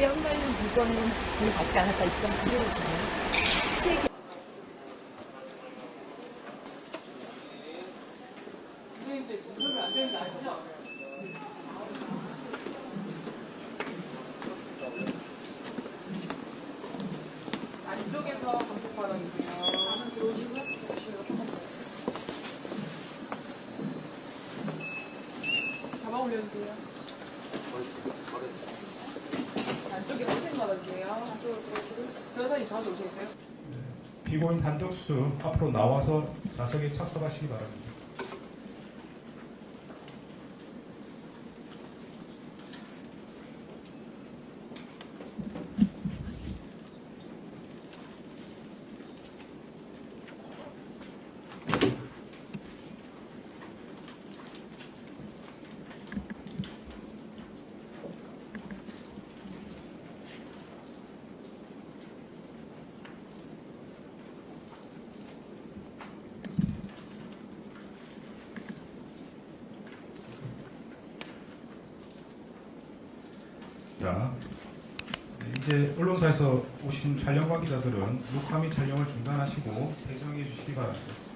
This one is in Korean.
이거는 저희 받지 않았다 입장 발언이세요. 들어오시고요. 잡아 올려주세요. 변호사님 저한테 오시겠어요? 피고인 단독수 앞으로 나와서 좌석에 착석하시기 바랍니다. 자, 네, 이제 언론사에서 오신 촬영 관계자들은 녹화 및 촬영을 중단하시고 퇴장해 주시기 바랍니다.